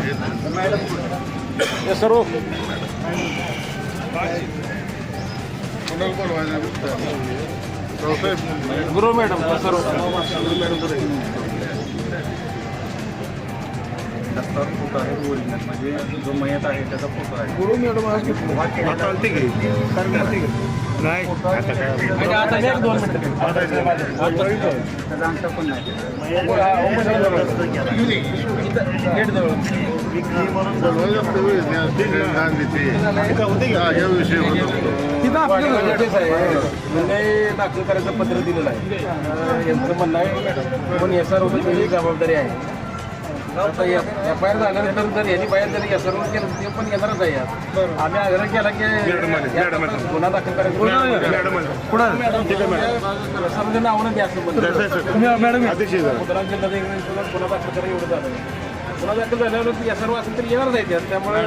हे सर्व कोणाला गुरु मॅडम सर्व. गुरु मॅडमकडे दस्तावर फोटो आहे ओरिजिनल म्हणजे जो मयत आहे त्याचा फोटो आहे. गुरु मॅडम चालते की नाही आता काय दोन दाखल करायचं पत्र दिलेलं आहे यांचं म्हणणं आहे पण एस आर होतं जबाबदारी आहे एफ आय आर झाल्यानंतर जर यांनी बाहेर जरी आर केलं ते पण येणारच आहे यात आम्ही आग्रह केला की गुन्हा दाखल करायचा. नावनं द्या असं गुन्हा दाखल करा एवढं झालं. गुन्हा दाखल झाल्यावर आर असेल तर येणारच आहे त्यात त्यामुळे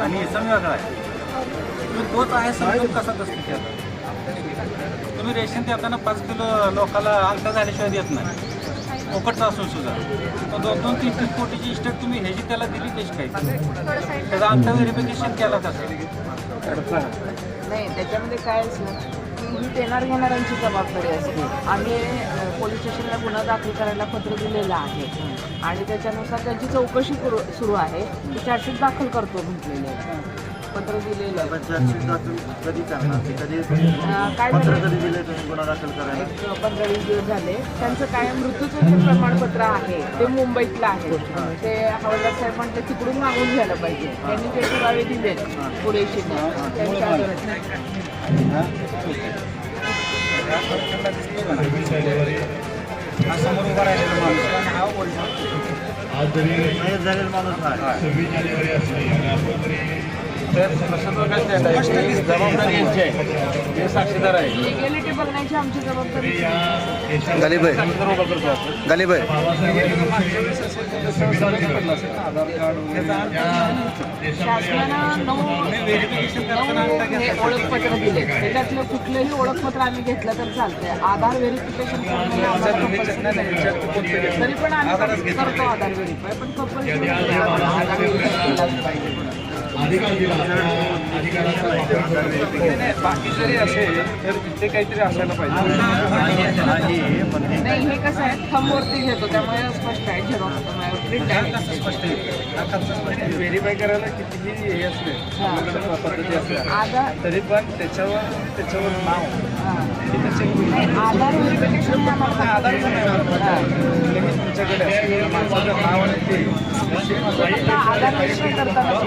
आणि इसम वेगळा आहे तुम्ही तोच आहे समजून कसा दस्त केला तुम्ही रेशन देताना पाच किलो लोकाला अंगठा झाल्याशिवाय देत नाही. फुकटचा असून सुद्धा. तर दोन दोन तीन तीन कोटीची इस्टेट तुम्ही ह्याची त्याला दिली कशी काय? त्याचा अंगठा व्हेरिफिकेशन केला कसं नाही त्याच्यामध्ये काय असलं की ही देणार घेणाऱ्यांची जबाबदारी असते. आम्ही पोलीस स्टेशनला गुन्हा दाखल करायला पत्र दिलेलं आहे. आणि त्याच्यानुसार त्यांची चौकशी सुरू सुरू आहे. ती चार्जशीट दाखल करतो म्हटलेली आहे. पत्र दिलेलं आहे. कधी करणार ते कधी अ, काय झालं कधी दिले तुम्ही गुन्हा दाखल करायला? एक पंधरा वीस दिवस झाले. त्यांचं काय मृत्यूचं जे प्रमाणपत्र आहे ते मुंबईतलं आहे. ते हवालदार साहेब म्हटले तिकडून मागून घ्यायला पाहिजे. त्यांनी ते पुरावे दिले पुरेशी त्यांच्या हा. समोर उभा राहिलेला माणूस आणि हा ओरिजिनल मयत झालेला माणूस हा तर स्टँड आहे ही जबाबदारी यांची आहे हे साक्षीदार आहे लिगॅलिटी बघण्याची आमची जबाबदारी. गलीबाई साक्षीदार उभा करतो आपण गलीबाई आधार कार्ड वगैरे शासनानं नऊ नऊ हे ओळखपत्र दिले. त्याच्यातलं कुठलंही ओळखपत्र आम्ही घेतलं तर चालतंय. आधार व्हेरिफिकेशन करणं हे आम्हाला compulsory आहे. तरी पण आम्ही करतो आधार व्हेरीफाय पण आधार केलाच पाहिजे. बाकी जरी असेल तर तिथे काहीतरी असायला पाहिजे नाही हे कसं आहे थंबवरती घेतो त्यामुळे स्पष्ट आहे झेरॉक्स प्रिंट आहे. व्हेरीफाय करायला कितीही हे असले हां. पद्धती असल्या आधार तरी पण त्याच्यावर त्याच्यावर नाव. हां. आधार व्हेरिफिकेशन हे. आधार तुमच्याकडे नाव आणि ते. आधार रजिस्टर करताना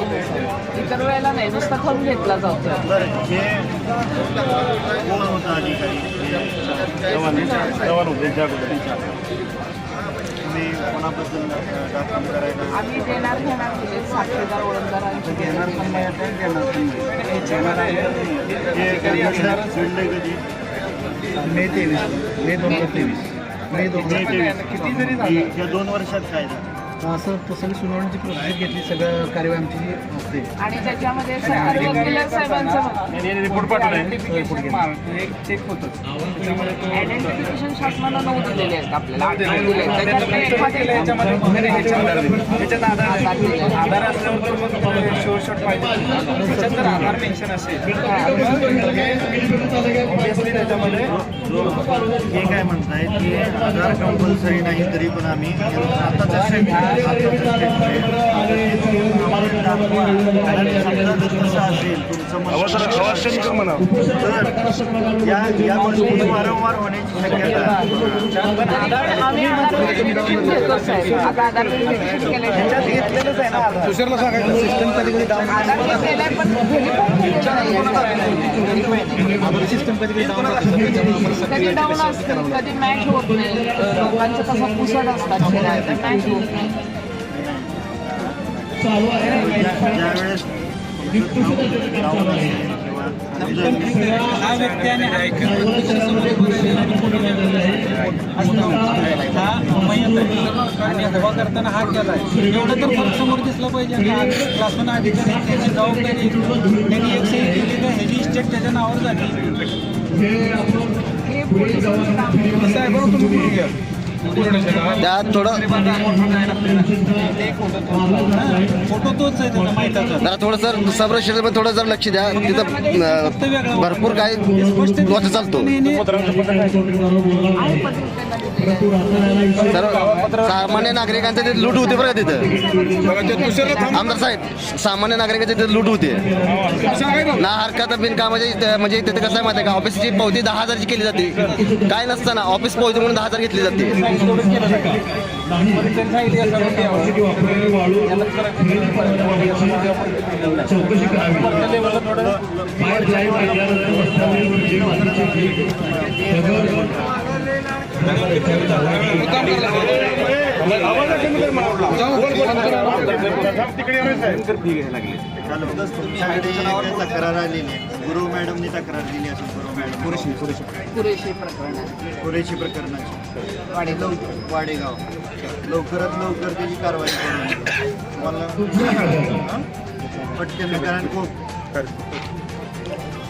इतर वेळेला नाही नुसता घेतला जातो कोण होता अधिकारी तुम्ही कोणाबद्दल दाखल करायला आम्ही देणार घेणार दिले साक्षीदार ओळखदारांची घेणार पण नाही आहे, घेणार पण नाही. घेणार आहे. हे कधी फिरलंय कधी? मे तेवीस. मे दोन हजार तेवीस. मे दोन हजार तेवीस. किती जरी झालं. या दोन वर्षात काय झालं? असं सगळी सुनावणीची प्रोसेस घेतली सगळं कार्यवाही आमची जी असते आणि त्याच्यामध्ये सरकारी वकील साहेबांचं म्हणणं. रिपोर्ट पाठवलाय एक चेक नऊ दिलेले आहेत आपल्याला. आठ नऊ दिले आहेत. एखादे आधार आधार दिले आहेत. आधार असल्यावर तर मग शोर शॉट पाहिजे. त्याच्यात जर आधार मेन्शन असेल ऑब्विसली त्याच्यामध्ये हे काय म्हणताय की आधार कंपल्सरी नाही तरी पण आम्ही आताच्या అదే तर या या गोष्टी वारंवार होण्याची शक्यता आहे घेतलेलंच आहे ना आधार सिस्टम कधी सिस्टम कधी कधी डाऊन असते कधी मॅच होत नाही. लोकांचं कसं पुसट असतात मॅच होत नाही. असेल किंवा हा व्यक्ती आणि आहे. आणि हवा करताना हा केला आहे. एवढं तर फरक समोर दिसला पाहिजे. क्लासून अधिकारी आहे, त्याची जबाबदारी त्यांनी एक सही केली का? ह्याची इस्टेट त्याच्या नावावर झाली. आहे. साहेब तुम्ही त्यात थोडं जरा थोडं सर सबरक्षण पण थोडं जर लक्ष द्या तिथं भरपूर काय वाचा चालतो. सामान्य नागरिकांचं ते लूट होते बरं का तिथं? आमदार साहेब सामान्य नागरिकांचे तिथे लूट होते. ना हरकत बिनकामाचे इथं- म्हणजे तिथे कसं आहे माहिती आहे का? ऑफिसची पावती दहा हजारची केली जाते. काय नसताना ऑफिस पावती म्हणून दहा हजार घेतली जाते. तुमच्याकडे एक तक्रार आलेली आहे गुरु मॅडमनी तक्रार दिली असेल गुरु मॅडम पुरेशी पुरेशी पुरेशी प्रकरणाची पुरेशी प्रकरणाची वाडेगाव. वाडेगाव लवकरात लवकर त्याची कारवाई करून तुम्हाला पटकन कारण खूप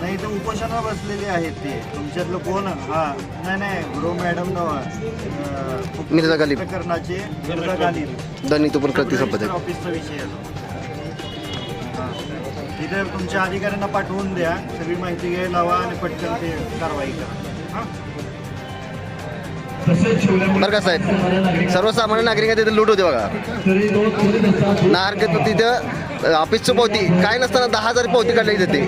नाही तर उपोषणावर बसलेले आहेत ते. तुमच्यातलं कोण? हा. नाही नाही. गुरु मॅडम मिर्झा गालिब. प्रकरणाचे मिर्झा गालिब. दनी तो पण संपत ऑफिसचा विषय आहे तो. हां. तिथे तुमच्या अधिकाऱ्यांना पाठवून द्या. सगळी माहिती घ्यायला लावा आणि पटकन ते कारवाई करा. बरं का साहेब? सर्वसामान्य नागरिक तिथे लूट होते बघा. ना हरकत तिथं ऑफिसचं पावती. काय नसताना दहा हजार पावती काढली जाते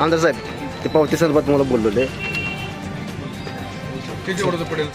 आमदार साहेब ते पावती संदर्भात मला बोललो ते पडेल?